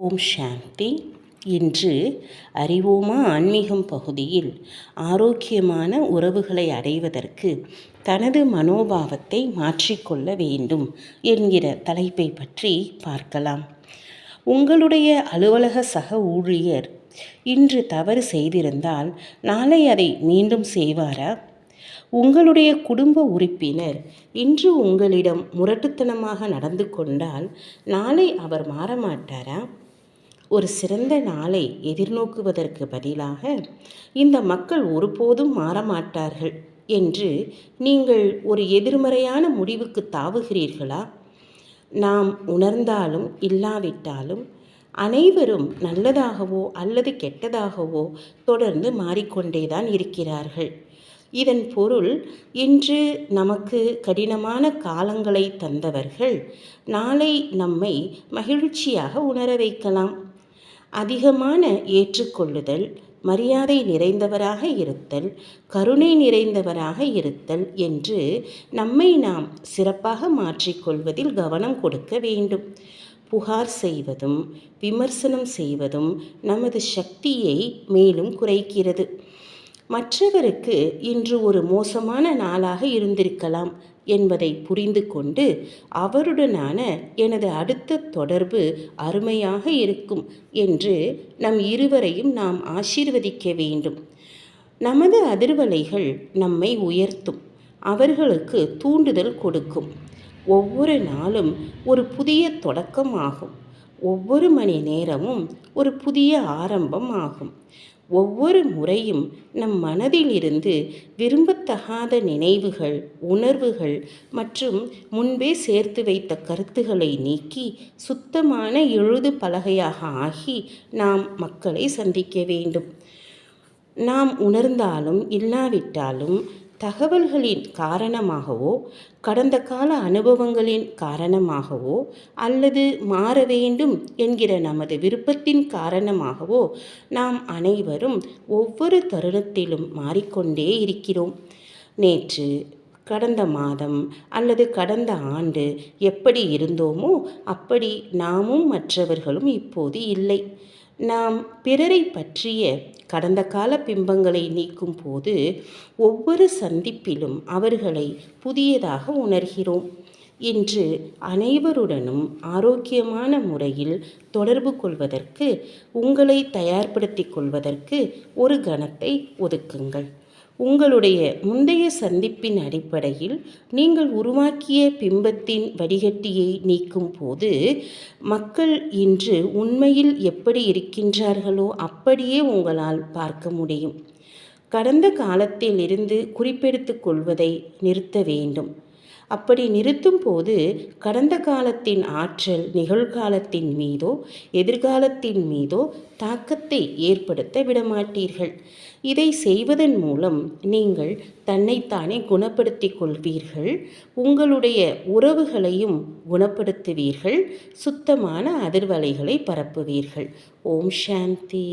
ஓம் சாந்தி. இன்று அறிவோமா ஆன்மீகம் பகுதியில் ஆரோக்கியமான உறவுகளை அடைவதற்கு தனது மனோபாவத்தை மாற்றிக்கொள்ள வேண்டும் என்கிற தலைப்பை பற்றி பார்க்கலாம். உங்களுடைய அலுவலக சக ஊழியர் இன்று தவறு செய்திருந்தால் நாளை அதை மீண்டும் செய்வாரா? உங்களுடைய குடும்ப உறுப்பினர் இன்று உங்களிடம் முரட்டுத்தனமாக நடந்து கொண்டால் நாளை அவர் மாறமாட்டாரா ஒரு சிறந்த நாளை எதிர்நோக்குவதற்கு பதிலாக இந்த மக்கள் ஒருபோதும் மாறமாட்டார்கள் என்று நீங்கள் ஒரு எதிர்மறையான முடிவுக்கு தாவுகிறீர்களா? நாம் உணர்ந்தாலும் இல்லாவிட்டாலும் அனைவரும் நல்லதாகவோ அல்லது கெட்டதாகவோ தொடர்ந்து மாறிக்கொண்டேதான் இருக்கிறார்கள். இதன் பொருள் இன்று நமக்கு கடினமான காலங்களை தந்தவர்கள் நாளை நம்மை மகிழ்ச்சியாக உணர வைக்கலாம். அதிகமான ஏற்றுக்கொள்ளுதல் மரியாதை நிறைந்தவராக இருத்தல் கருணை நிறைந்தவராக இருத்தல் என்று நம்மை நாம் சிறப்பாக மாற்றிக்கொள்வதில் கவனம் கொடுக்க வேண்டும். புகார் செய்வதும் விமர்சனம் செய்வதும் நமது சக்தியை மேலும் குறைக்கிறது. மற்றவருக்கு இன்று ஒரு மோசமான நாளாக இருந்திருக்கலாம். என்பதை புரிந்து கொண்டு அவருடனான எனது அடுத்த தொடர்பு அருமையாக இருக்கும் என்று நம் இருவரையும் நாம் ஆசீர்வதிக்க வேண்டும். நமது அதிர்வலைகள் நம்மை உயர்த்தும் அவர்களுக்கு தூண்டுதல் கொடுக்கும். ஒவ்வொரு நாளும் ஒரு புதிய தொடக்கம் ஆகும் ஒவ்வொரு மணி நேரமும் ஒரு புதிய ஆரம்பம் ஆகும். ஒவ்வொரு முறையும் நம் மனதிலிருந்து விரும்பத்தகாத நினைவுகள் உணர்வுகள் மற்றும் முன்பே சேர்த்து வைத்த கருத்துக்களை நீக்கி சுத்தமான எழுது பலகையாக ஆகி நாம் மக்களை சந்திக்க வேண்டும். நாம் உணர்ந்தாலும் இல்லாவிட்டாலும் தகவல்களின் காரணமாகவோ கடந்த கால அனுபவங்களின் காரணமாகவோ அல்லது மாற வேண்டும் என்கிற நமது விருப்பத்தின் காரணமாகவோ நாம் அனைவரும் ஒவ்வொரு தருணத்திலும் மாறிக்கொண்டே இருக்கிறோம். நேற்று கடந்த மாதம் அல்லது கடந்த ஆண்டு எப்படி இருந்தோமோ அப்படி நாமும் மற்றவர்களும் இப்போது இல்லை. நாம் பிறரை பற்றிய கடந்த கால பிம்பங்களை நீக்கும் போது ஒவ்வொரு சந்திப்பிலும் அவர்களை புதியதாக உணர்கிறோம். இன்று அனைவருடனும் ஆரோக்கியமான முறையில் தொடர்பு கொள்வதற்கு உங்களை தயார்படுத்திக் கொள்வதற்கு ஒரு கணத்தை ஒதுக்குங்கள். உங்களுடைய முந்தைய சந்திப்பின் அடிப்படையில் நீங்கள் உருவாக்கிய பிம்பத்தின் வடிகட்டியை நீக்கும் போது மக்கள் இன்று உண்மையில் எப்படி இருக்கின்றார்களோ அப்படியே உங்களால் பார்க்க முடியும். கடந்த காலத்தில் இருந்து குறிப்பெடுத்து கொள்வதை நிறுத்த வேண்டும். அப்படி நிறுத்தும் போது கடந்த காலத்தின் ஆற்றல் நிகழ்காலத்தின் மீதோ எதிர்காலத்தின் மீதோ தாக்கத்தை ஏற்படுத்த விடமாட்டீர்கள். இதை செய்வதன் மூலம் நீங்கள் தன்னைத்தானே குணப்படுத்திக் கொள்வீர்கள். உங்களுடைய உறவுகளையும் குணப்படுத்துவீர்கள். சுத்தமான அதிர்வலைகளை பரப்புவீர்கள். ஓம் சாந்தி.